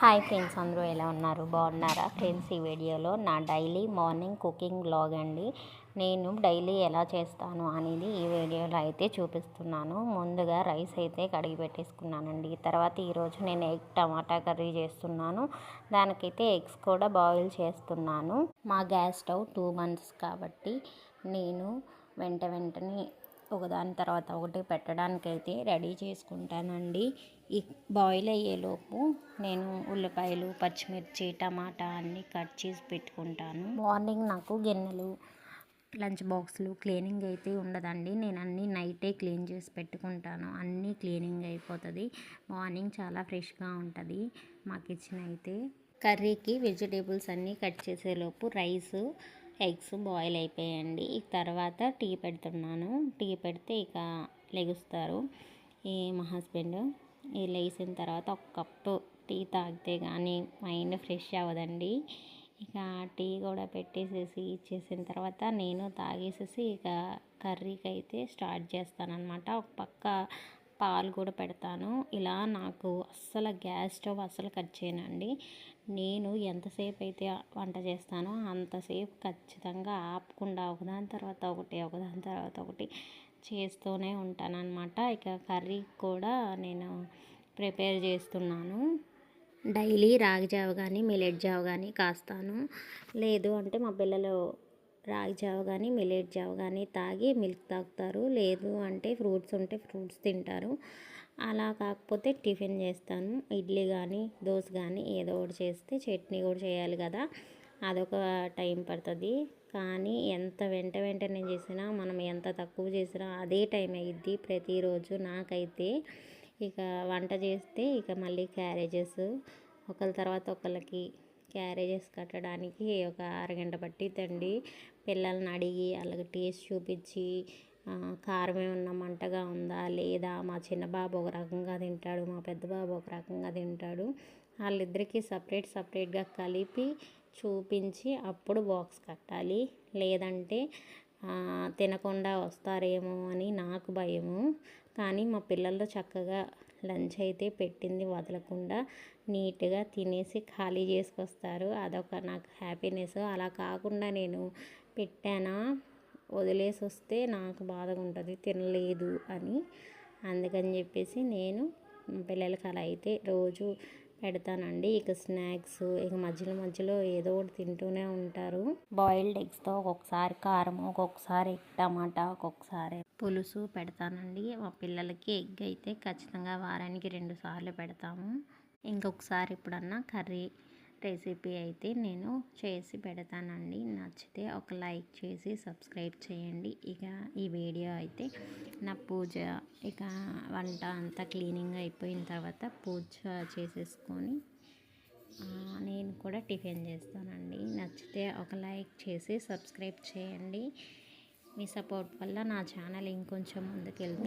Hi friends అందరూ ఎలా ఉన్నారు? బాగున్నారా? ఫ్రెండ్స్ ఈ వీడియోలో నా డైలీ మార్నింగ్ కుకింగ్ బ్లాగ్ అండి. నేను డైలీ ఎలా చేస్తాను అనేది ఈ వీడియోలో అయితే చూపిస్తున్నాను. ముందుగా రైస్ అయితే కడిగి పెట్టేసుకున్నానండి. తర్వాత ఈరోజు నేను ఎగ్ టమాటా కర్రీ చేస్తున్నాను. దానికైతే ఎగ్స్ కూడా బాయిల్ చేస్తున్నాను. మా గ్యాస్ స్టవ్ టూ మంత్స్ కాబట్టి నేను వెంట వెంటనే ఒకదాని తర్వాత ఒకటి పెట్టడానికైతే రెడీ చేసుకుంటానండి. ఈ బాయిల్ అయ్యేలోపు నేను ఉల్లిపాయలు పచ్చిమిర్చి టమాటా అన్నీ కట్ చేసి పెట్టుకుంటాను. మార్నింగ్ నాకు గిన్నెలు లంచ్ బాక్స్లు క్లీనింగ్ అయితే ఉండదండి. నేను అన్నీ నైటే క్లీన్ చేసి పెట్టుకుంటాను. అన్నీ క్లీనింగ్ అయిపోతుంది. మార్నింగ్ చాలా ఫ్రెష్గా ఉంటుంది మా కిచెన్ అయితే. కర్రీకి వెజిటేబుల్స్ అన్నీ కట్ చేసేలోపు రైస్ ఎగ్స్ బాయిల్ అయిపోయాయండి. తర్వాత టీ పెడుతున్నాను. టీ పెడితే ఇక లెగుస్తారు. ఈ మా హస్బెండ్ ఈ లేచిన తర్వాత ఒక కప్పు టీ తాగితే కానీ మైండ్ ఫ్రెష్ అవ్వదండి. ఇక టీ కూడా పెట్టేసేసి ఇచ్చేసిన తర్వాత నేను తాగేసేసి ఇక కర్రీకి అయితే స్టార్ట్ చేస్తానన్నమాట. ఒక పక్క పాలు కూడా పెడతాను. ఇలా నాకు అస్సలు గ్యాస్ స్టవ్ అస్సలు కట్ చేయనండి. నేను ఎంతసేపు అయితే వంట చేస్తానో అంతసేపు ఖచ్చితంగా ఆపకుండా ఒకదాని తర్వాత ఒకటి ఒకదాని తర్వాత ఒకటి చేస్తూనే ఉంటానన్నమాట. ఇక కర్రీ కూడా నేను ప్రిపేర్ చేస్తున్నాను. డైలీ రాగి జావ కానీ మిలెట్ జావ కానీ కాస్తాను. లేదు అంటే మా పిల్లలు రాగి జావ కానీ మిలెట్ జావ కానీ తాగి మిల్క్ తాగుతారు. లేదు అంటే ఫ్రూట్స్ ఉంటే ఫ్రూట్స్ తింటారు. అలా కాకపోతే టిఫిన్ చేస్తాను. ఇడ్లీ కానీ దోశ కానీ ఏదో ఒకటి చేస్తే చట్నీ కూడా చేయాలి కదా. అదొక టైం పడుతుంది. కానీ ఎంత వెంట వెంటనే చేసినా మనం ఎంత తక్కువ చేసినా అదే టైం అయ్యిద్ది ప్రతిరోజు నాకైతే. ఇక వంట చేస్తే ఇక మళ్ళీ క్యారేజెస్ ఒకరి తర్వాత ఒకరికి క్యారేజెస్ కట్టడానికి ఒక అరగంట పట్టిద్దండి. పిల్లల్ని అడిగి అలాగే టేస్ట్ చూపించి కారం ఏమన్నా మంటగా ఉందా లేదా మా చిన్న బాబు ఒక రకంగా తింటాడు మా పెద్ద బాబు ఒక రకంగా తింటాడు. వాళ్ళిద్దరికీ సపరేట్ సపరేట్గా కలిపి చూపించి అప్పుడు బాక్స్ కట్టాలి. లేదంటే తినకుండా వస్తారేమో అని నాకు భయము. కానీ మా పిల్లలు చక్కగా లంచ్ అయితే పెట్టింది వదలకుండా నీట్గా తినేసి ఖాళీ చేసుకొస్తారు. అదొక నాకు హ్యాపీనెస్ అలా కాకుండా నేను పెట్టానా? వదిలేసి వస్తే నాకు బాధగా ఉంటుంది. తినలేదు అని. అందుకని చెప్పేసి నేను పిల్లలకి అలా అయితే రోజు పెడతానండి. ఇక స్నాక్స్ ఇక మధ్యలో మధ్యలో ఏదో ఒకటి తింటూనే ఉంటారు. బాయిల్డ్ ఎగ్స్తో ఒక్కొక్కసారి కారం ఒక్కొక్కసారి టమాటా ఒక్కొక్కసారి పులుసు పెడతానండి. మా పిల్లలకి ఎగ్ అయితే ఖచ్చితంగా వారానికి రెండు సార్లు పెడతాము. ఇంకొకసారి ఎప్పుడన్నా కర్రీ రెసిపీ అయితే నేను చేసి పెడతానండి. నచ్చితే ఒక లైక్ చేసి సబ్స్క్రైబ్ చేయండి. ఇక ఈ వీడియో అయితే నా పూజ ఇక వంట అంతా క్లీనింగ్ అయిపోయిన తర్వాత పూజ చేసేసుకొని నేను కూడా టిఫిన్ చేస్తానండి. నచ్చితే ఒక లైక్ చేసి సబ్స్క్రైబ్ చేయండి. మీ సపోర్ట్ వల్ల నా ఛానల్ ఇంకొంచెం ముందుకెళ్తుంది.